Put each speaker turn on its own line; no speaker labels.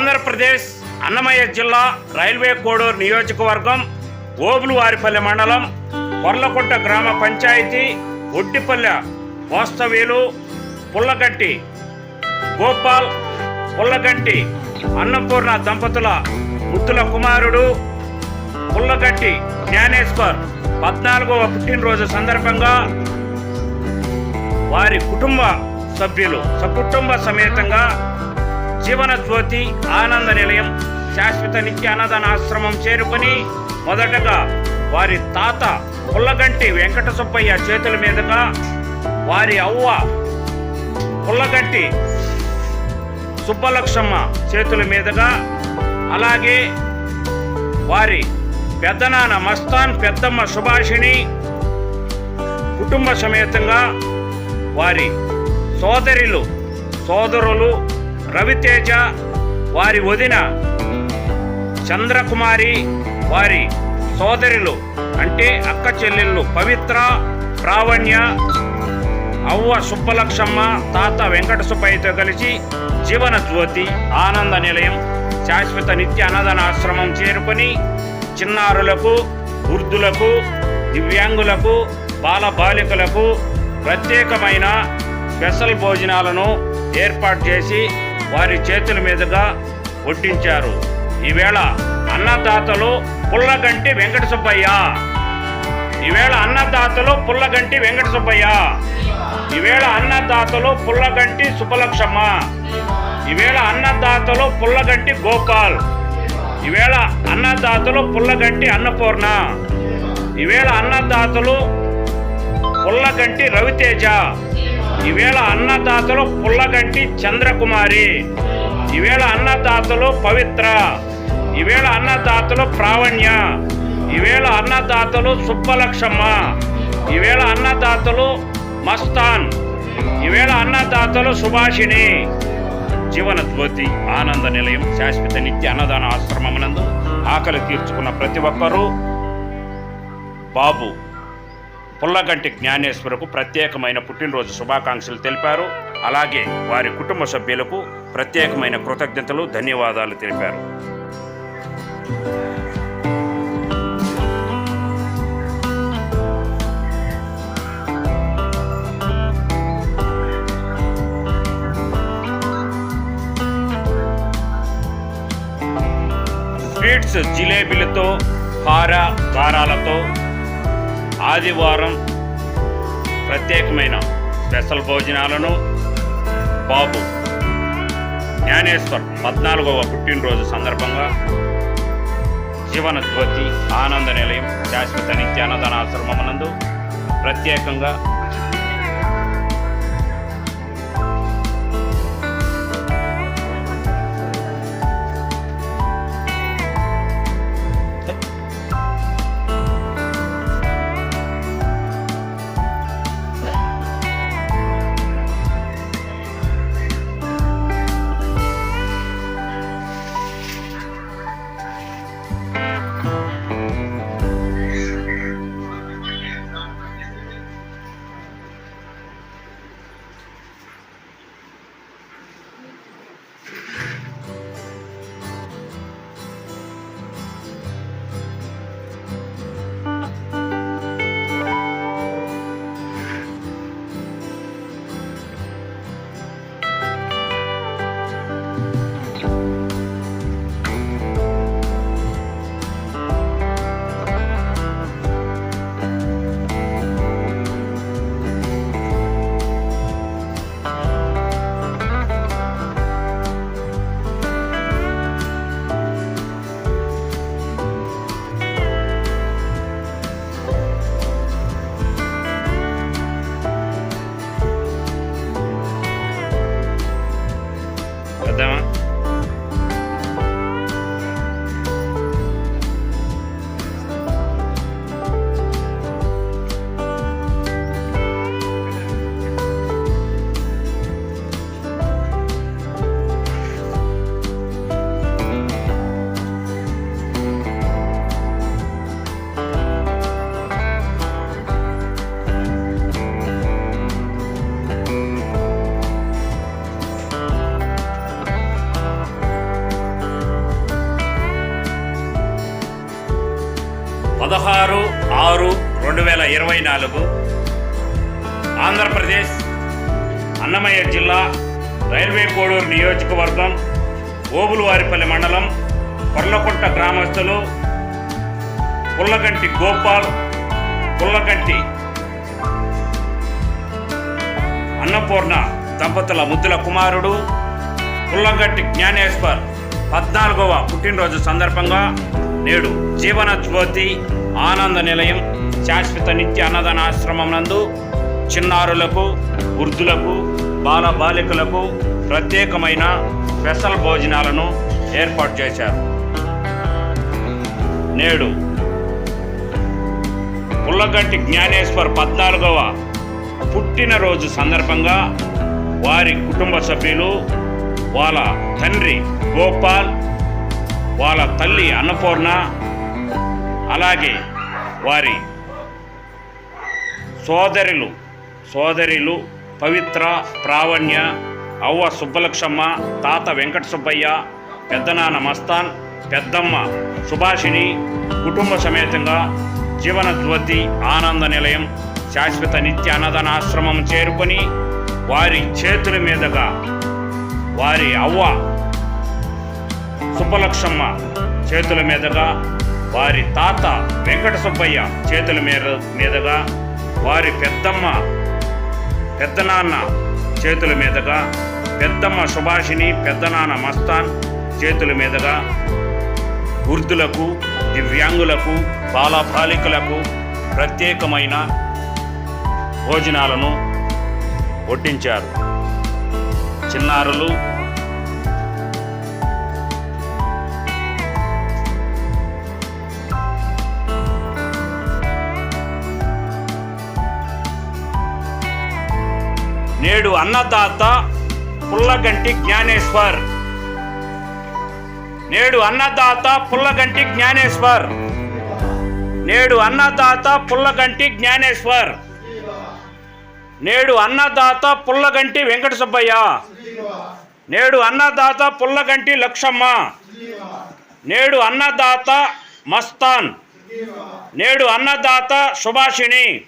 ఆంధ్రప్రదేశ్ అన్నమయ్య జిల్లా రైల్వే కోడూరు నియోజకవర్గం ఓబులువారిపల్లె మండలం కొర్లకుంట గ్రామ పంచాయతీ ఒడ్డిపల్లె కోస్తవేలు పుల్లగంటి గోపాల్ పుల్లగంటి అన్నపూర్ణ దంపతుల ముద్దుల కుమారుడు పుల్లగంటి జ్ఞానేశ్వర్. పద్నాలుగవ పుట్టినరోజు సందర్భంగా వారి కుటుంబ సభ్యులు సకుటుంబ సమేతంగా జీవన జ్యోతి ఆనంద నిలయం శాశ్వత నిత్య అన్నదాన ఆశ్రమం చేరుకొని మొదటగా వారి తాత పుల్లగంటి వెంకట సుబ్బయ్య చేతుల మీదుగా వారి అవ్వ పుల్లగంటి సుబ్బలక్ష్మ చేతుల మీదుగా అలాగే వారి పెద్దనాన్న మస్తాన్ పెద్దమ్మ సుభాషిణి కుటుంబ సమేతంగా వారి సోదరులు సోదరులు రవితేజ వారి వదిన చంద్రకుమారి వారి సోదరులు అంటే అక్క చెల్లెళ్ళు పవిత్ర ప్రావణ్య అవ్వ సుబ్బలక్షమ్మ తాత వెంకట సుబ్బయ్యతో కలిసి జీవన జ్యోతి ఆనంద నిలయం శాశ్వత నిత్య అన్నదాన ఆశ్రమం చేరుకొని చిన్నారులకు వృద్ధులకు దివ్యాంగులకు బాల బాలికలకు ప్రత్యేకమైన స్పెషల్ భోజనాలను ఏర్పాటు చేసి వారి చేతుల మీదుగా వడ్డించారు. ఈవేళ అన్నదాతలు పుల్లగంటి వెంకట సుబ్బయ్య ఈవేళ అన్నదాతలు పుల్లగంటి వెంకట సుబ్బయ్య ఈవేళ అన్నదాతలు పుల్లగంటి సుబ్బలక్ష్మ. ఈవేళ అన్నదాతలు పుల్లగంటి గోపాల్. ఈవేళ అన్నదాతలు పుల్లగంటి అన్నపూర్ణ. ఈవేళ అన్నదాతలు పుల్లగంటి రవితేజ. ఈవేళ అన్నదాతలు పుల్లగంటి చంద్రకుమారి. ఈవేళ అన్నదాతలు పవిత్ర. ఈవేళ అన్నదాతలు ప్రావణ్య. ఈవేళ అన్నదాతలు సుబ్బలక్షమ్మ. ఈవేళ అన్నదాతలు మస్తాన్. ఈవేళ అన్నదాతలు సుభాషిణి. జీవనజ్యోతి ఆనంద నిలయం శాశ్వత నిత్య అన్నదాన ఆశ్రమమునందు ఆకలి తీర్చుకున్న ప్రతి ఒక్కరూ బాబు పుల్లగంటి జ్ఞానేశ్వరకు ప్రత్యేకమైన పుట్టినరోజు శుభాకాంక్షలు తెలిపారు. అలాగే వారి కుటుంబ సభ్యులకు ప్రత్యేకమైన కృతజ్ఞతలు ధన్యవాదాలు తెలిపారు. స్వీట్స్ జిలేబీలతో కార కారాలతో ఆదివారం ప్రత్యేకమైన స్పెషల్ భోజనాలను బాబు జ్ఞానేశ్వర్ పద్నాలుగవ పుట్టినరోజు సందర్భంగా జీవన జ్యోతి ఆనంద నిలయం శాశ్వత నిత్యానందన ఆశ్రమమునందు ప్రత్యేకంగా పదహారు ఆరు రెండు వేల ఇరవై నాలుగు. ఆంధ్రప్రదేశ్ అన్నమయ్య జిల్లా రైల్వే కోడూరు నియోజకవర్గం ఓబులవారిపల్లి మండలం కొర్లకుంట గ్రామస్తులు పుల్లగంటి గోపాల్ పుల్లగంటి అన్నపూర్ణ దంపతుల ముద్దుల కుమారుడు పుల్లగంటి జ్ఞానేశ్వర్ పద్నాలుగవ పుట్టినరోజు సందర్భంగా నేడు జీవన జ్యోతి ఆనంద నిలయం శాశ్వత నిత్య అన్నదాన ఆశ్రమం నందు చిన్నారులకు వృద్ధులకు బాల బాలికలకు ప్రత్యేకమైన స్పెషల్ భోజనాలను ఏర్పాటు చేశారు. నేడు పుల్లగంటి జ్ఞానేశ్వర్ పద్నాలుగవ పుట్టినరోజు సందర్భంగా వారి కుటుంబ సభ్యులు వాళ్ళ తండ్రి గోపాల్ వాళ్ళ తల్లి అన్నపూర్ణ అలాగే వారి సోదరులు సోదరులు పవిత్ర ప్రావణ్య అవ్వ సుబ్బలక్షమ్మ తాత వెంకట సుబ్బయ్య పెద్దనాన్న మస్తాన్ పెద్దమ్మ సుభాషిణి కుటుంబ సమేతంగా జీవన జ్యోతి ఆనంద నిలయం శాశ్వత నిత్య అన్నదానాశ్రమం చేరుకొని వారి చేతుల మీదుగా వారి అవ్వ సుబ్బలక్షమ్మ చేతుల మీదుగా వారి తాత వెంకట సుబ్బయ్య చేతుల మీద మీదుగా వారి పెద్దమ్మ పెద్దనాన్న చేతుల మీదుగా పెద్దమ్మ సుభాషిణి పెద్దనాన్న మస్తాన్ చేతుల మీదుగా వృద్ధులకు దివ్యాంగులకు బాలబాలికలకు ప్రత్యేకమైన భోజనాలను వడ్డించారు. చిన్నారులు నేడు అన్నదాత పుల్లగంటి జ్ఞానేశ్వర్. నేడు అన్నదాత పుల్లగంటి జ్ఞానేశ్వర్. నేడు అన్నదాత పుల్లగంటి జ్ఞానేశ్వర్. నేడు అన్నదాత పుల్లగంటి వెంకట సుబ్బయ్య నేడు అన్నదాత పుల్లగంటి లక్షమ్మ. నేడు అన్నదాత మస్తాన్. నేడు అన్నదాత సుభాషిణి.